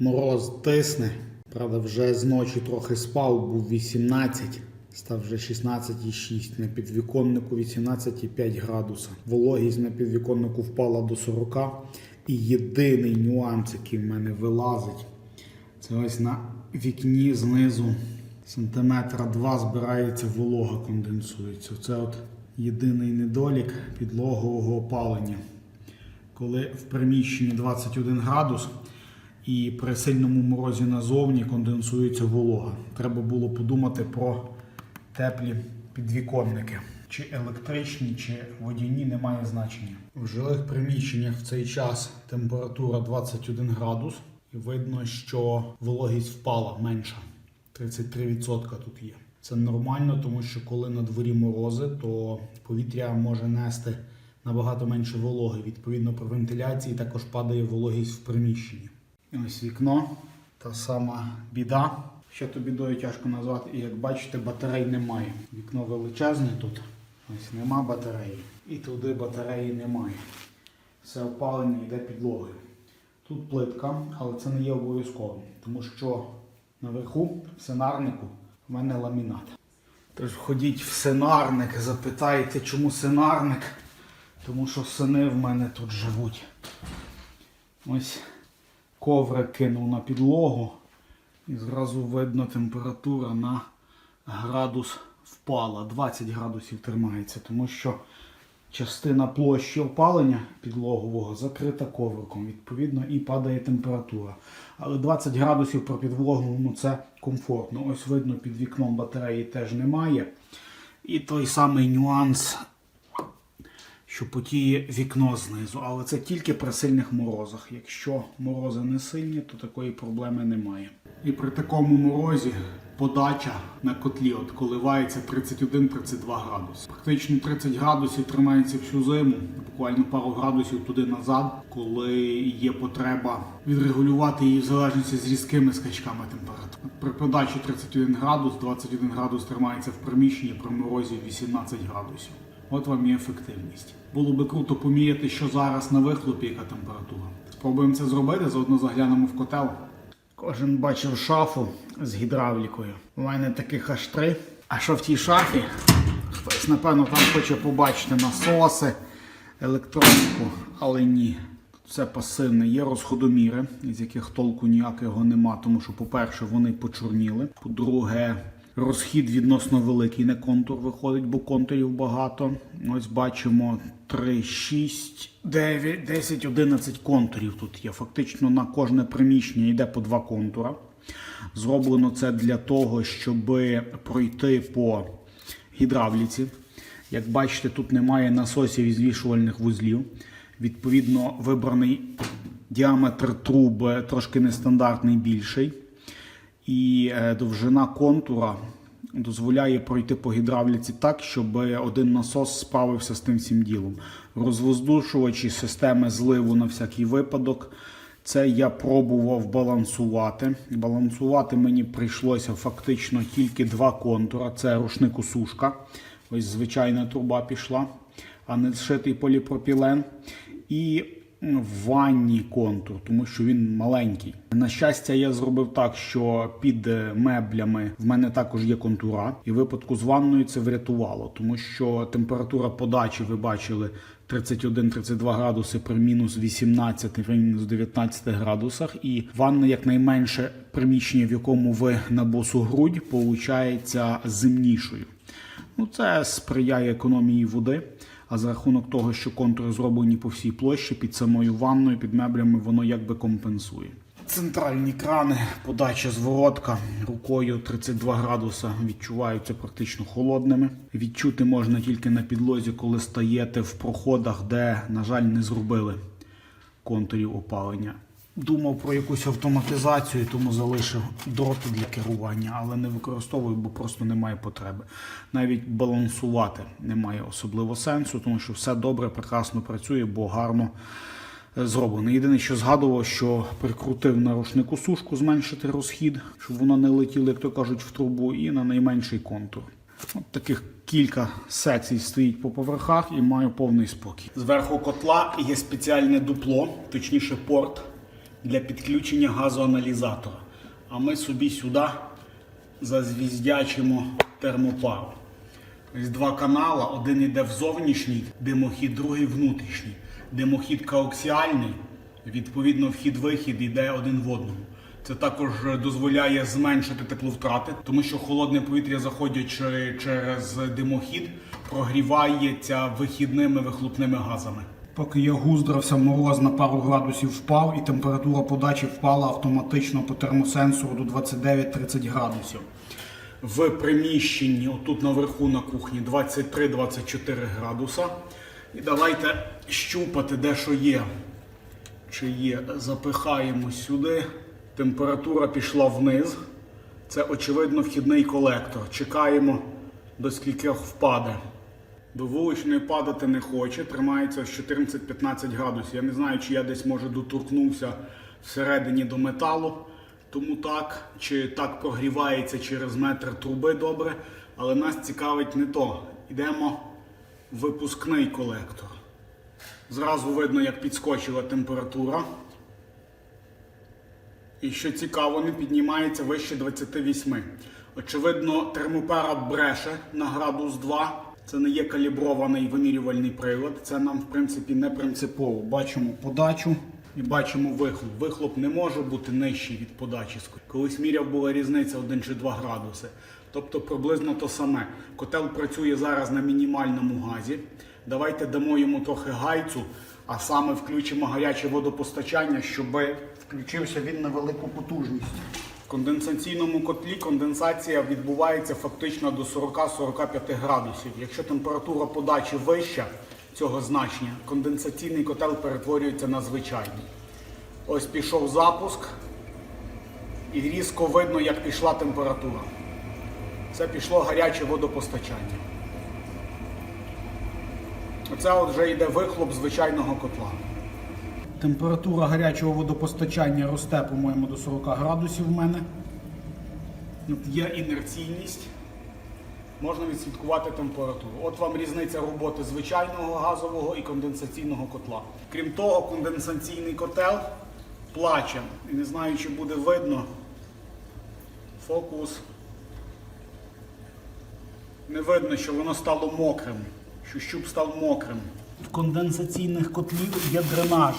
Мороз тисне. Правда, вже з ночі трохи спав, був 18, став вже 16,6. На підвіконнику 18,5 градуса. Вологість на підвіконнику впала до 40. І єдиний нюанс, який в мене вилазить, це ось на вікні знизу сантиметра два збирається волога, конденсується. Це от єдиний недолік підлогового опалення. Коли в приміщенні 21 градус і при сильному морозі назовні конденсується волога. Треба було подумати про теплі підвіконники. Чи електричні, чи водяні немає значення. В жилих приміщеннях в цей час температура 21 градус, і видно, що вологість впала менша. 33% тут є. Це нормально, тому що коли на дворі морози, то повітря може нести набагато менше вологи. Відповідно, при вентиляції також падає вологість в приміщенні. Ось вікно, та сама біда. Що то бідою тяжко назвати, і як бачите, батарей немає. Вікно величезне тут. Ось нема батареї. І туди батареї немає. Все опалення йде підлогою. Тут плитка, але це не є обов'язковим, тому що наверху, в сценарнику, в мене ламінат. Тож ходіть в сценарник, запитайте, чому сценарник? Тому що сини в мене тут живуть. Ось коврик кинув на підлогу, і зразу видно температура на градус впала. 20 градусів тримається, тому що частина площі опалення підлогового закрита ковриком, відповідно, і падає температура. Але 20 градусів про підлогу ну це комфортно. Ось видно, під вікном батареї теж немає. І той самий нюанс що потіє вікно знизу, але це тільки при сильних морозах. Якщо морози не сильні, то такої проблеми немає. І при такому морозі подача на котлі от коливається 31-32 градуси. Практично 30 градусів тримається всю зиму, буквально пару градусів туди назад, коли є потреба відрегулювати її в залежності з різкими скачками температури. При подачі 31 градус, 21 градус тримається в приміщенні при морозі 18 градусів. От вам і ефективність. Було би круто поміряти, що зараз на вихлопі яка температура. Спробуємо це зробити, заодно заглянемо в котел. Кожен бачив шафу з гідравлікою. У мене таких аж три. А що в тій шафі? Хтось, напевно, там хоче побачити насоси, електроніку, але ні. Тут все пасивне. Є розходоміри, з яких толку ніякого нема, тому що, по-перше, вони почорніли. По-друге, Розхід відносно великий, не контур виходить, бо контурів багато. Ось бачимо 3, 6, 9, 10, 11 контурів тут є. Фактично на кожне приміщення йде по два контура. Зроблено це для того, щоб пройти по гідравліці. Як бачите, тут немає насосів і звішувальних вузлів. Відповідно, вибраний діаметр труб трошки нестандартний більший і е, довжина контура дозволяє пройти по гідравліці так, щоб один насос справився з тим всім ділом. Розвоздушувачі системи зливу на всякий випадок. Це я пробував балансувати. Балансувати мені прийшлося фактично тільки два контура. Це рушникосушка. Ось звичайна труба пішла, а не зшитий поліпропілен. І в ванні контур, тому що він маленький. На щастя, я зробив так, що під е, меблями в мене також є контура, і випадку з ванною це врятувало, тому що температура подачі, ви бачили, 31-32 градуси при мінус 18, при мінус 19 градусах. І ванна, якнайменше приміщення, в якому ви на босу грудь, получається зимнішою. Ну, це сприяє економії води. А за рахунок того, що контури зроблені по всій площі, під самою ванною, під меблями, воно якби компенсує. Центральні крани, подача зворотка рукою 32 градуса відчуваються практично холодними. Відчути можна тільки на підлозі, коли стаєте в проходах, де, на жаль, не зробили контурів опалення. Думав про якусь автоматизацію, тому залишив дроти для керування, але не використовую, бо просто немає потреби. Навіть балансувати немає особливо сенсу, тому що все добре, прекрасно працює, бо гарно е, зроблено. Єдине, що згадував, що прикрутив на рушнику сушку зменшити розхід, щоб воно не летіло, як то кажуть, в трубу, і на найменший контур. От таких кілька секцій стоїть по поверхах і маю повний спокій. Зверху котла є спеціальне дупло, точніше порт для підключення газоаналізатора. А ми собі сюди зазвіздячимо термопару. Ось два канала. Один йде в зовнішній димохід, другий внутрішній. Димохід коаксіальний, відповідно, вхід-вихід йде один в одному. Це також дозволяє зменшити тепловтрати, тому що холодне повітря, заходячи через димохід, прогрівається вихідними вихлопними газами. Поки я гуздрався, мороз на пару градусів впав, і температура подачі впала автоматично по термосенсору до 29-30 градусів. В приміщенні, отут наверху на кухні, 23-24 градуса. І давайте щупати, де що є. Чи є, запихаємо сюди. Температура пішла вниз. Це, очевидно, вхідний колектор. Чекаємо, до скількох впаде. До вуличної падати не хоче, тримається 14-15 градусів. Я не знаю, чи я десь може доторкнувся всередині до металу. Тому так, чи так прогрівається через метр труби добре, але нас цікавить не то. Йдемо в випускний колектор. Зразу видно, як підскочила температура. І що цікаво, не піднімається вище 28. Очевидно, термопара бреше на градус 2. Це не є калібрований вимірювальний прилад. Це нам, в принципі, не принципово. Бачимо подачу і бачимо вихлоп. Вихлоп не може бути нижчий від подачі. Колись міряв була різниця 1 чи 2 градуси. Тобто приблизно то саме. Котел працює зараз на мінімальному газі. Давайте дамо йому трохи гайцу, а саме включимо гаряче водопостачання, щоб включився він на велику потужність. В конденсаційному котлі конденсація відбувається фактично до 40-45 градусів. Якщо температура подачі вища цього значення, конденсаційний котел перетворюється на звичайний. Ось пішов запуск, і різко видно, як пішла температура. Це пішло гаряче водопостачання. Оце от вже йде вихлоп звичайного котла. Температура гарячого водопостачання росте, по-моєму, до 40 градусів в мене. От є інерційність. Можна відслідкувати температуру. От вам різниця роботи звичайного газового і конденсаційного котла. Крім того, конденсаційний котел плаче. І не знаю, чи буде видно. Фокус. Не видно, що воно стало мокрим, що щуп став мокрим. В конденсаційних котлів є дренаж.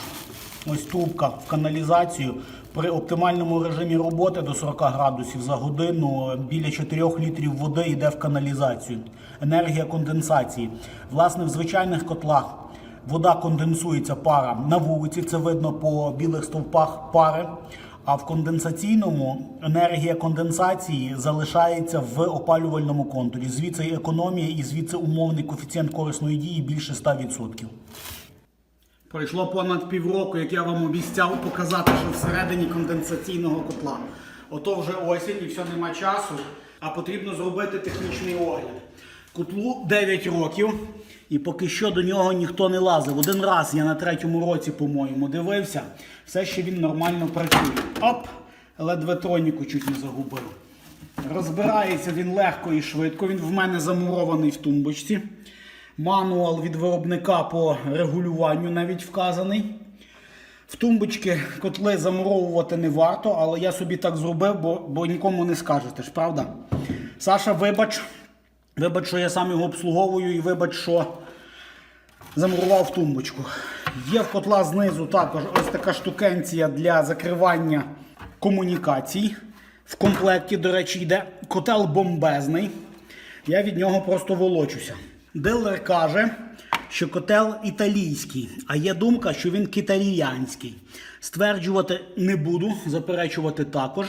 Ось трубка в каналізацію. При оптимальному режимі роботи до 40 градусів за годину біля 4 літрів води йде в каналізацію. Енергія конденсації. Власне, в звичайних котлах вода конденсується пара на вулиці, це видно по білих стовпах пари. А в конденсаційному енергія конденсації залишається в опалювальному контурі. Звідси економія і звідси умовний коефіцієнт корисної дії більше 100%. Пройшло понад півроку, як я вам обіцяв показати, що всередині конденсаційного котла. Ото вже осінь і все нема часу, а потрібно зробити технічний огляд. Котлу 9 років, і поки що до нього ніхто не лазив. Один раз я на третьому році, по-моєму, дивився, все ще він нормально працює. Оп! Ледве троніку чуть не загубив. Розбирається він легко і швидко. Він в мене замурований в тумбочці. Мануал від виробника по регулюванню навіть вказаний. В тумбочки котли замуровувати не варто, але я собі так зробив, бо, бо нікому не скажете ж, правда? Саша, вибач, вибач, що я сам його обслуговую, і вибач, що замурував тумбочку. Є в котла знизу також ось така штукенція для закривання комунікацій. В комплекті, до речі, йде котел бомбезний. Я від нього просто волочуся. Дилер каже, що котел італійський, а є думка, що він киталіянський. Стверджувати не буду, заперечувати також.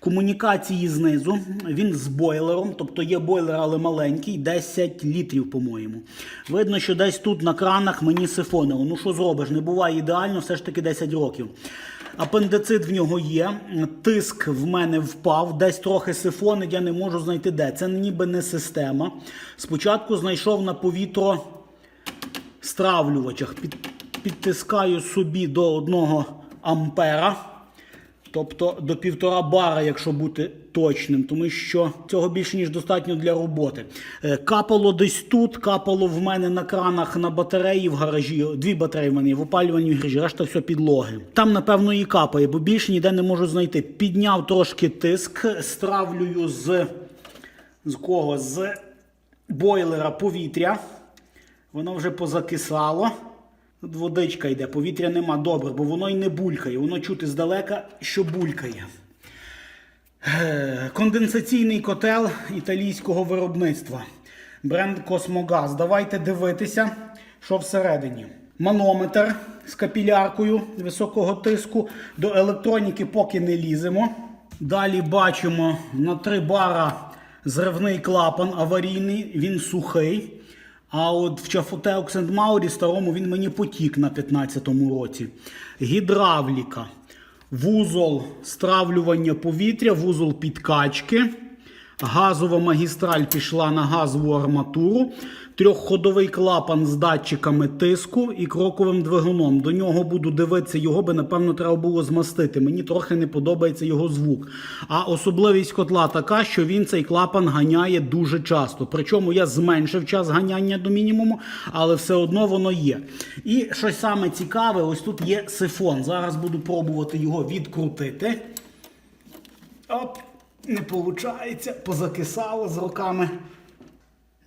Комунікації знизу, він з бойлером, тобто є бойлер, але маленький, 10 літрів, по-моєму. Видно, що десь тут на кранах мені сифонило. Ну що зробиш, не буває ідеально, все ж таки 10 років. Апендицит в нього є, тиск в мене впав, десь трохи сифонить, я не можу знайти де. Це ніби не система. Спочатку знайшов на повітро стравлювачах. Під, підтискаю собі до 1 ампера. Тобто до півтора бара, якщо бути точним, тому що цього більше ніж достатньо для роботи. Е, Капало десь тут, капало в мене на кранах на батареї в гаражі. Дві батареї в мене є в опалювальній гаражі, решта все підлоги. Там, напевно, і капає, бо більше ніде не можу знайти. Підняв трошки тиск, стравлюю з, з кого? З бойлера повітря. Воно вже позакисало. Водичка йде, повітря нема добре, бо воно й не булькає. Воно чути здалека, що булькає. Е, Конденсаційний котел італійського виробництва. Бренд Космогаз. Давайте дивитися, що всередині. Манометр з капіляркою високого тиску. До електроніки поки не ліземо. Далі бачимо на 3 бара зривний клапан аварійний, він сухий. А от в Чафоте Оксендмаурі старому він мені потік на 15-му році. Гідравліка, вузол стравлювання повітря, вузол підкачки. Газова магістраль пішла на газову арматуру, трьохходовий клапан з датчиками тиску і кроковим двигуном. До нього буду дивитися, його би напевно треба було змастити. Мені трохи не подобається його звук. А особливість котла така, що він цей клапан ганяє дуже часто. Причому я зменшив час ганяння до мінімуму, але все одно воно є. І щось саме цікаве, ось тут є сифон. Зараз буду пробувати його відкрутити. Оп, не виходить, позакисало з руками.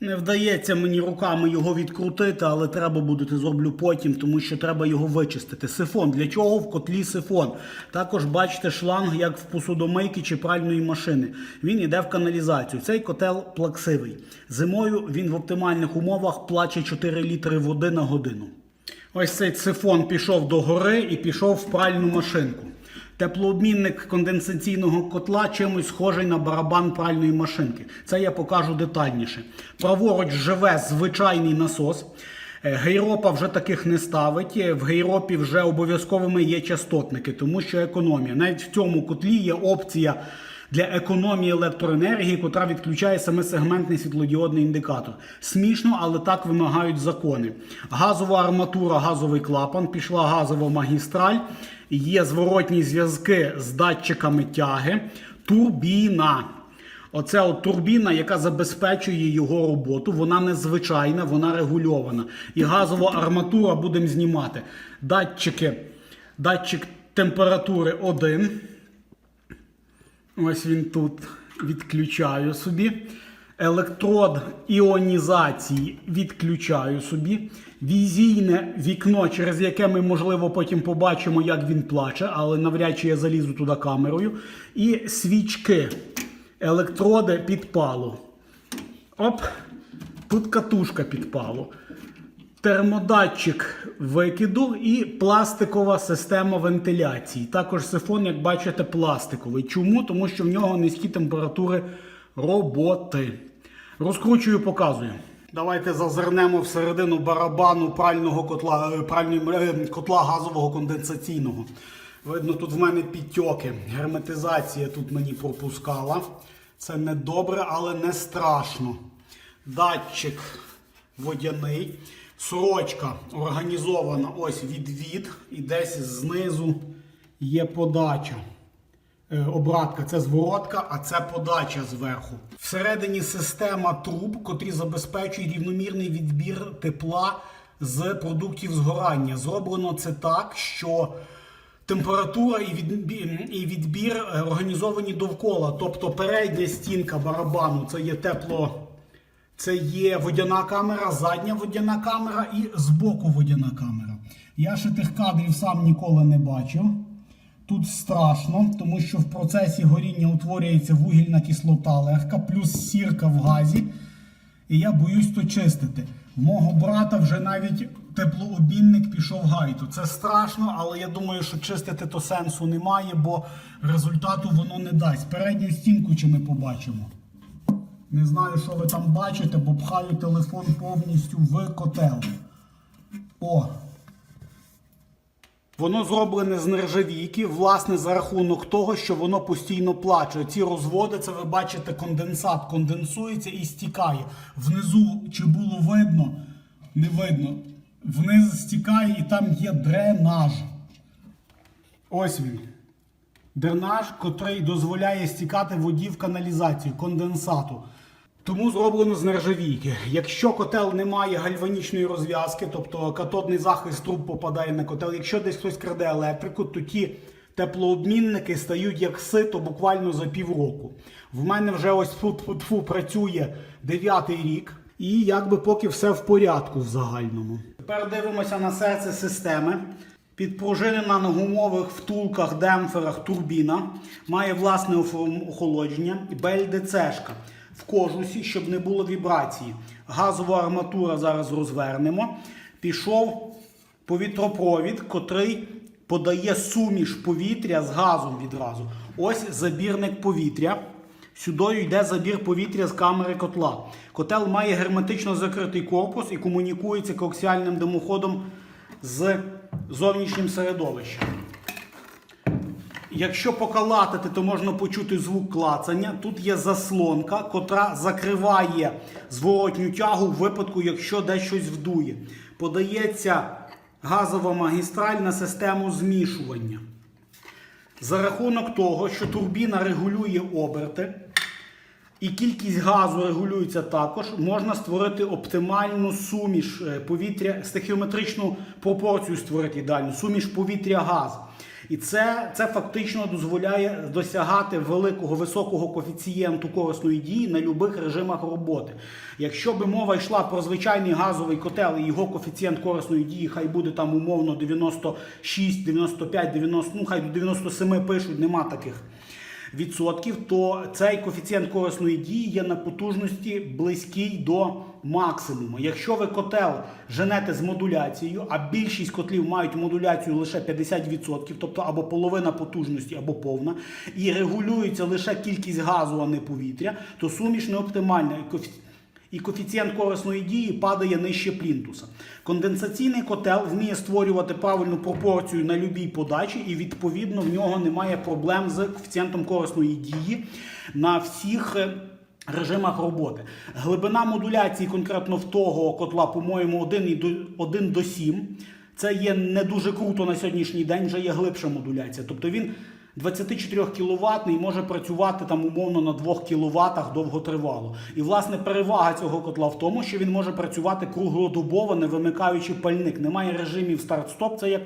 Не вдається мені руками його відкрутити, але треба буде, це зроблю потім, тому що треба його вичистити. Сифон. Для чого в котлі сифон? Також бачите шланг, як в посудомийки чи пральної машини. Він йде в каналізацію. Цей котел плаксивий. Зимою він в оптимальних умовах плаче 4 літри води на годину. Ось цей сифон пішов до гори і пішов в пральну машинку. Теплообмінник конденсаційного котла чимось схожий на барабан пральної машинки. Це я покажу детальніше. Праворуч живе звичайний насос. Е, Гейропа вже таких не ставить. Е, В гейропі вже обов'язковими є частотники, тому що економія. Навіть в цьому котлі є опція для економії електроенергії, котра відключає саме сегментний світлодіодний індикатор. Смішно, але так вимагають закони. Газова арматура, газовий клапан, пішла газова магістраль, є зворотні зв'язки з датчиками тяги, турбіна. Оце от турбіна, яка забезпечує його роботу. Вона незвичайна, вона регульована. І газова арматура будемо знімати. Датчики, датчик температури 1. Ось він тут відключаю собі. Електрод іонізації відключаю собі. Візійне вікно, через яке ми, можливо, потім побачимо, як він плаче, але навряд чи я залізу туди камерою. І свічки, електроди підпалу. Оп, тут катушка підпалу. Термодатчик викиду і пластикова система вентиляції. Також сифон, як бачите, пластиковий. Чому? Тому що в нього низькі температури роботи. Розкручую, показую. Давайте зазирнемо всередину барабану прального котла, е, пральної, е, котла газового конденсаційного. Видно, тут в мене підтьоки. Герметизація тут мені пропускала. Це не добре, але не страшно. Датчик водяний. Сорочка організована ось відвід, і десь знизу є подача. Е, Обратка це зворотка, а це подача зверху. Всередині система труб, котрі забезпечують рівномірний відбір тепла з продуктів згорання. Зроблено це так, що температура і відбір, е, організовані довкола. Тобто передня стінка барабану це є тепло. Це є водяна камера, задня водяна камера і збоку водяна камера. Я ще тих кадрів сам ніколи не бачив. Тут страшно, тому що в процесі горіння утворюється вугільна кислота легка, плюс сірка в газі. І я боюсь то чистити. В мого брата вже навіть теплообмінник пішов гайту. Це страшно, але я думаю, що чистити то сенсу немає, бо результату воно не дасть. Передню стінку чи ми побачимо. Не знаю, що ви там бачите, бо пхаю телефон повністю в котел. О! Воно зроблене з нержавійки, власне, за рахунок того, що воно постійно плаче. Ці розводи, це ви бачите, конденсат конденсується і стікає. Внизу чи було видно? Не видно. Вниз стікає і там є дренаж. Ось він. дренаж, котрий дозволяє стікати воді в каналізацію, конденсату. Тому зроблено з нержавійки. Якщо котел не має гальванічної розв'язки, тобто катодний захист труб попадає на котел, якщо десь хтось краде електрику, то ті теплообмінники стають як сито буквально за півроку. В мене вже ось фу працює дев'ятий рік, і якби поки все в порядку в загальному. Тепер дивимося на серце системи. Підпружинена на гумових втулках, демпферах турбіна, має власне охолодження, БЛДЦшка в кожусі, щоб не було вібрації. Газова арматура зараз розвернемо. Пішов повітропровід, котрий подає суміш повітря з газом відразу. Ось забірник повітря. Сюди йде забір повітря з камери котла. Котел має герметично закритий корпус і комунікується коаксіальним димоходом з зовнішнім середовищем. Якщо покалатити, то можна почути звук клацання. Тут є заслонка, котра закриває зворотню тягу в випадку, якщо десь щось вдує. Подається газова магістраль на систему змішування. За рахунок того, що турбіна регулює оберти, і кількість газу регулюється також, можна створити оптимальну суміш е, повітря, стихіометричну пропорцію створити ідеальну, суміш повітря-газ. І це, це фактично дозволяє досягати великого високого коефіцієнту корисної дії на будь-яких режимах роботи. Якщо би мова йшла про звичайний газовий котел і його коефіцієнт корисної дії, хай буде там умовно 96, 95, 90, ну хай до 97 пишуть, нема таких то цей коефіцієнт корисної дії є на потужності близький до максимуму. Якщо ви котел женете з модуляцією, а більшість котлів мають модуляцію лише 50%, тобто або половина потужності, або повна, і регулюється лише кількість газу, а не повітря, то суміш не оптимальна. І коефіцієнт корисної дії падає нижче плінтуса. Конденсаційний котел вміє створювати правильну пропорцію на любій подачі, і відповідно в нього немає проблем з коефіцієнтом корисної дії на всіх. е, Режимах роботи. Глибина модуляції конкретно в того котла, по-моєму, 1, 1 до 7. Це є не дуже круто на сьогоднішній день, вже є глибша модуляція. Тобто він 24 кВт може працювати там умовно на 2 кВт довготривало. І власне перевага цього котла в тому, що він може працювати круглодобово, не вимикаючи пальник. Немає режимів старт-стоп. Це як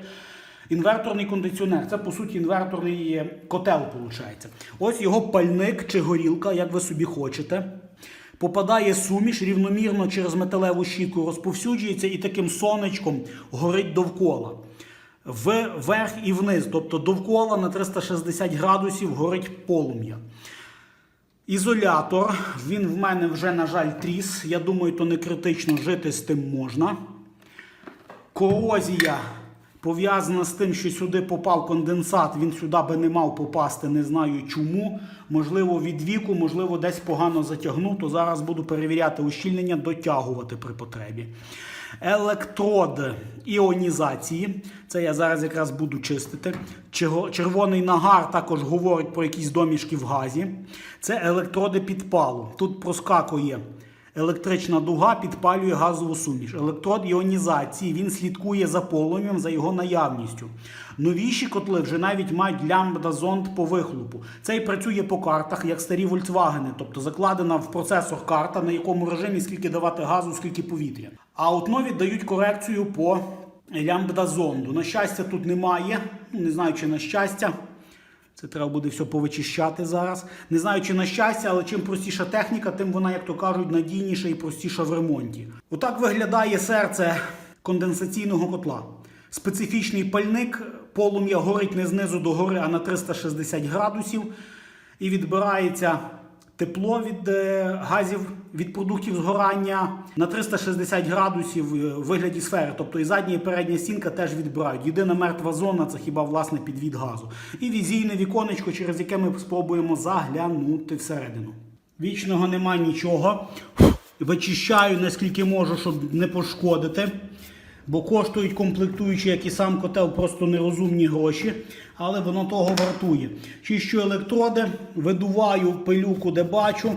інверторний кондиціонер. Це по суті інверторний е, котел. Виходить. Ось його пальник чи горілка, як ви собі хочете. Попадає суміш рівномірно через металеву щітку, розповсюджується і таким сонечком горить довкола. Вверх і вниз, тобто довкола на 360 градусів горить полум'я. Ізолятор, він в мене вже, на жаль, тріс. Я думаю, то не критично жити з тим можна. Корозія пов'язана з тим, що сюди попав конденсат, він сюди би не мав попасти, не знаю чому. Можливо, від віку, можливо, десь погано затягнув, то зараз буду перевіряти ущільнення, дотягувати при потребі. Електрод іонізації. Це я зараз якраз буду чистити. Червоний нагар також говорить про якісь домішки в газі. Це електроди підпалу. Тут проскакує електрична дуга, підпалює газову суміш. Електрод іонізації він слідкує за полум'ям, за його наявністю. Новіші котли вже навіть мають лямбда-зонд по вихлопу. Цей працює по картах, як старі Volkswagen, тобто закладена в процесор карта, на якому режимі скільки давати газу, скільки повітря. А от нові дають корекцію по лямбда-зонду. На щастя, тут немає. Ну, не знаю, чи на щастя. Це треба буде все повичищати зараз. Не знаю, чи на щастя, але чим простіша техніка, тим вона, як то кажуть, надійніша і простіша в ремонті. Отак виглядає серце конденсаційного котла. Специфічний пальник, полум'я горить не знизу до гори, а на 360 градусів. І відбирається тепло від е, газів від продуктів згорання на 360 градусів е, в вигляді сфери. Тобто і задня і передня стінка теж відбирають. Єдина мертва зона це хіба власне підвід газу. І візійне віконечко, через яке ми спробуємо заглянути всередину. Вічного нема нічого. Вичищаю наскільки можу, щоб не пошкодити. Бо коштують комплектуючі, як і сам котел, просто нерозумні гроші, але воно того вартує. Чищу електроди, видуваю пилюку, де бачу,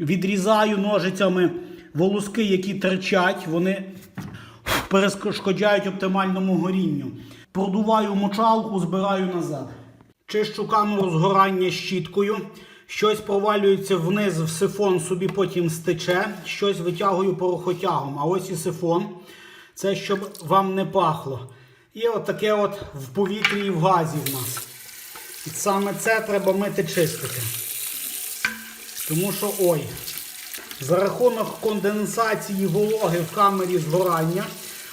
відрізаю ножицями волоски, які терчать, вони перешкоджають оптимальному горінню. Продуваю мочалку, збираю назад. Чищу камеру згорання щіткою. Щось провалюється вниз в сифон, собі потім стече, щось витягую порохотягом. А ось і сифон. Це щоб вам не пахло. І от от в повітрі і в газі в нас. І саме це треба мити чистити. Тому що ой, за рахунок конденсації вологи в камері згорання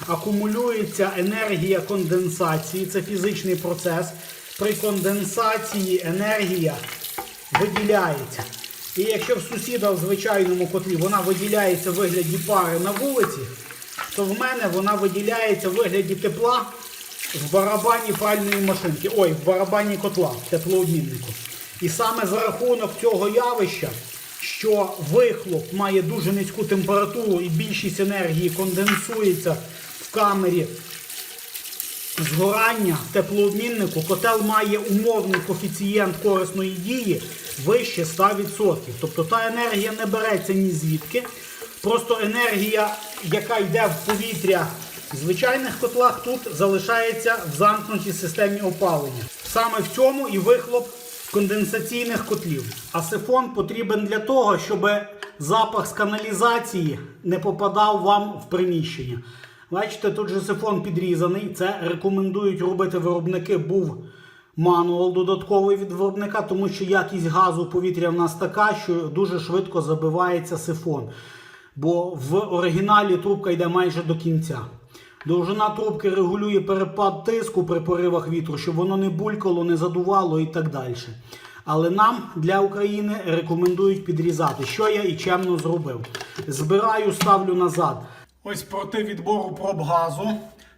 акумулюється енергія конденсації, це фізичний процес. При конденсації енергія виділяється. І якщо в сусіда в звичайному котлі вона виділяється в вигляді пари на вулиці, то в мене вона виділяється в вигляді тепла в барабані пральної машинки. Ой, в барабані котла, теплообміннику. І саме за рахунок цього явища, що вихлоп має дуже низьку температуру і більшість енергії конденсується в камері згорання теплообміннику, котел має умовний коефіцієнт корисної дії вище 100%. Тобто та енергія не береться ні звідки. Просто енергія, яка йде в повітря в звичайних котлах, тут залишається в замкнутій системі опалення. Саме в цьому і вихлоп конденсаційних котлів. А сифон потрібен для того, щоб запах з каналізації не попадав вам в приміщення. Бачите, тут же сифон підрізаний. Це рекомендують робити виробники. Був мануал додатковий від виробника, тому що якість газу повітря в нас така, що дуже швидко забивається сифон. Бо в оригіналі трубка йде майже до кінця. Довжина трубки регулює перепад тиску при поривах вітру, щоб воно не булькало, не задувало і так далі. Але нам для України рекомендують підрізати, що я і чемно зробив. Збираю, ставлю назад. Ось проти відбору проб газу,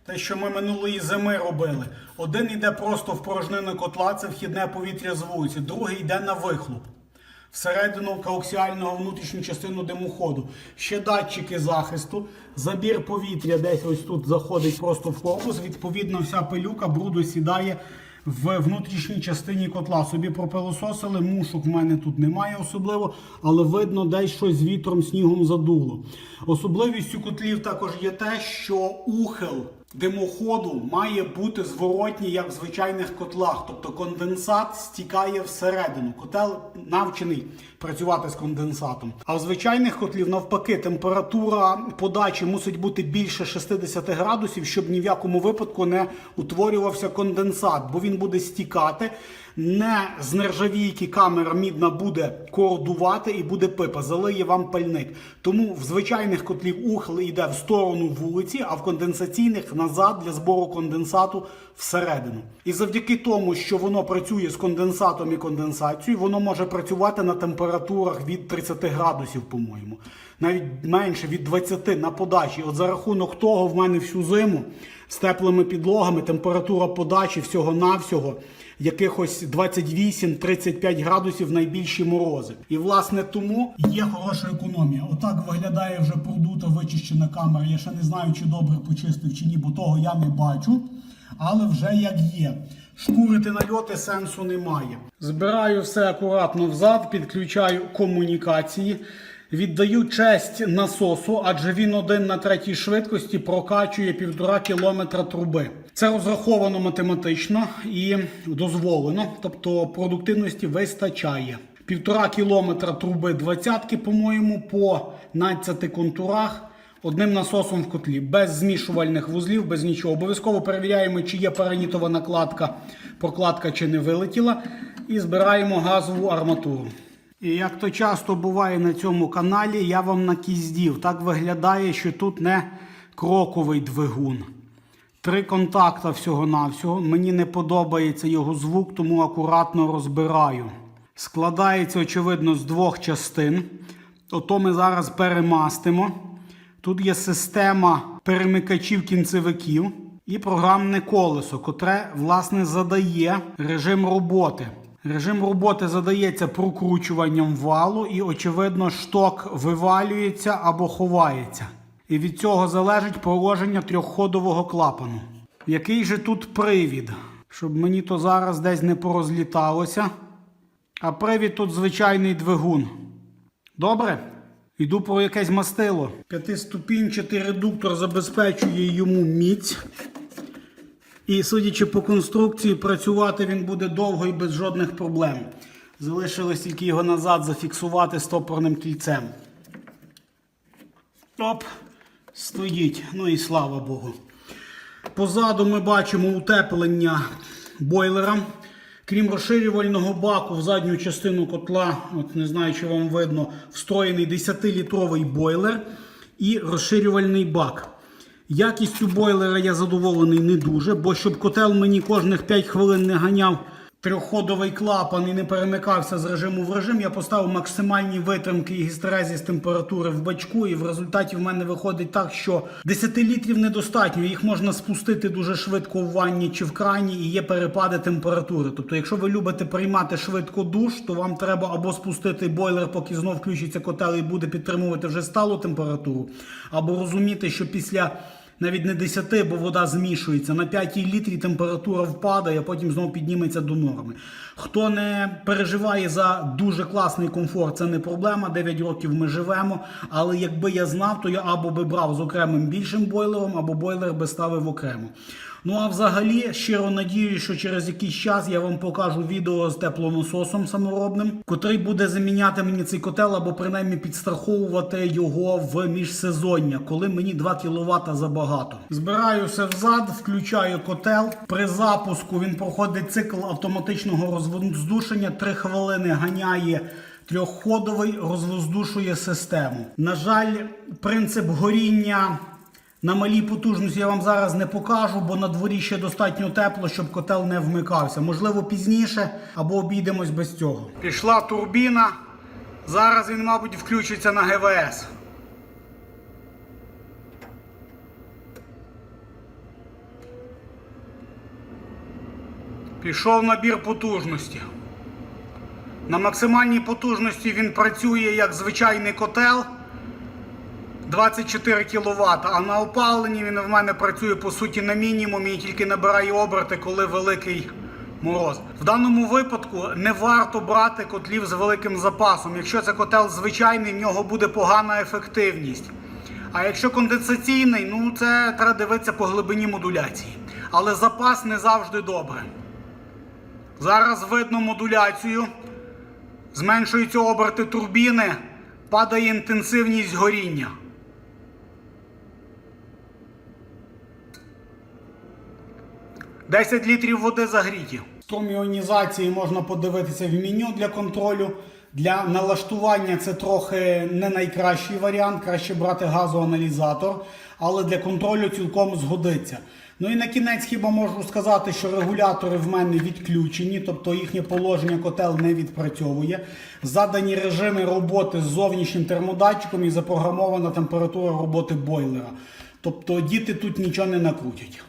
те, що ми минулої зими робили. Один йде просто в порожнину котла, це вхідне повітря з вулиці, другий йде на вихлоп. Всередину коаксіального внутрішню частину димоходу. Ще датчики захисту, забір повітря десь ось тут заходить просто в корпус. Відповідно, вся пилюка бруду сідає в внутрішній частині котла. Собі пропилососили, мушок в мене тут немає особливо, але видно, десь щось з вітром, снігом задуло. Особливістю котлів також є те, що ухил димоходу має бути зворотній, як в звичайних котлах. Тобто конденсат стікає всередину. Котел навчений працювати з конденсатом. А в звичайних котлів, навпаки, температура подачі мусить бути більше 60 градусів, щоб ні в якому випадку не утворювався конденсат, бо він буде стікати. Не з нержавійки камера мідна буде коордувати і буде пипа, залиє вам пальник. Тому в звичайних котлів ухил йде в сторону вулиці, а в конденсаційних назад для збору конденсату всередину. І завдяки тому, що воно працює з конденсатом і конденсацією, воно може працювати на температурах від 30 градусів, по-моєму, навіть менше від 20 на подачі. От за рахунок того, в мене всю зиму з теплими підлогами температура подачі всього-навсього якихось 28-35 градусів найбільші морози. І власне тому є хороша економія. Отак виглядає вже продута вичищена камера. Я ще не знаю, чи добре почистив, чи ні, бо того я не бачу. Але вже як є. Шкурити нальоти сенсу немає. Збираю все акуратно взад, підключаю комунікації. Віддаю честь насосу, адже він один на третій швидкості прокачує півтора кілометра труби. Це розраховано математично і дозволено, тобто продуктивності вистачає. Півтора кілометра труби двадцятки, по-моєму, по 12 контурах. Одним насосом в котлі, без змішувальних вузлів, без нічого. Обов'язково перевіряємо, чи є паранітова накладка, прокладка чи не вилетіла. І збираємо газову арматуру. І як то часто буває на цьому каналі, я вам накіздів. Так виглядає, що тут не кроковий двигун. Три контакта всього-навсього. Мені не подобається його звук, тому акуратно розбираю. Складається, очевидно, з двох частин. Ото ми зараз перемастимо. Тут є система перемикачів кінцевиків і програмне колесо, котре, власне, задає режим роботи. Режим роботи задається прокручуванням валу, і, очевидно, шток вивалюється або ховається. І від цього залежить положення трьохходового клапану. Який же тут привід? Щоб мені то зараз десь не порозліталося. А привід тут звичайний двигун. Добре? Йду про якесь мастило. П'ятиступінчатий редуктор забезпечує йому міць. І судячи по конструкції, працювати він буде довго і без жодних проблем. Залишилось тільки його назад зафіксувати стопорним кільцем. Оп, стоїть. Ну і слава Богу. Позаду ми бачимо утеплення бойлера. Крім розширювального баку в задню частину котла, от не знаю, чи вам видно, встроєний 10-літровий бойлер і розширювальний бак. Якістю бойлера я задоволений не дуже, бо щоб котел мені кожних 5 хвилин не ганяв трьохходовий клапан і не перемикався з режиму в режим, я поставив максимальні витримки і гістерезіс температури в бачку, і в результаті в мене виходить так, що 10 літрів недостатньо, їх можна спустити дуже швидко в ванні чи в крані, і є перепади температури. Тобто, якщо ви любите приймати швидко душ, то вам треба або спустити бойлер, поки знов включиться котел і буде підтримувати вже сталу температуру, або розуміти, що після навіть не 10, бо вода змішується. На 5 літрі температура впадає, а потім знову підніметься до норми. Хто не переживає за дуже класний комфорт, це не проблема. 9 років ми живемо. Але якби я знав, то я або би брав з окремим більшим бойлером, або бойлер би ставив окремо. Ну а взагалі щиро надію, що через якийсь час я вам покажу відео з теплонасосом саморобним, котрий буде заміняти мені цей котел або принаймні підстраховувати його в міжсезоння, коли мені 2 кВт забагато. Збираю все взад, включаю котел. При запуску він проходить цикл автоматичного розвоздушення, 3 хвилини ганяє. Трьохходовий розвоздушує систему. На жаль, принцип горіння на малій потужності я вам зараз не покажу, бо на дворі ще достатньо тепло, щоб котел не вмикався. Можливо, пізніше або обійдемось без цього. Пішла турбіна. Зараз він, мабуть, включиться на ГВС. Пішов набір потужності. На максимальній потужності він працює як звичайний котел. 24 кВт, а на опаленні він в мене працює по суті на мінімумі і тільки набирає оберти, коли великий мороз. В даному випадку не варто брати котлів з великим запасом. Якщо це котел звичайний, в нього буде погана ефективність. А якщо конденсаційний, ну це треба дивитися по глибині модуляції. Але запас не завжди добре. Зараз видно модуляцію. Зменшуються оберти турбіни, падає інтенсивність горіння. Десять літрів води загріті. Струм іонізації можна подивитися в меню для контролю. Для налаштування це трохи не найкращий варіант, краще брати газоаналізатор, але для контролю цілком згодиться. Ну і на кінець хіба можу сказати, що регулятори в мене відключені, тобто їхнє положення котел не відпрацьовує. Задані режими роботи з зовнішнім термодатчиком і запрограмована температура роботи бойлера. Тобто діти тут нічого не накрутять.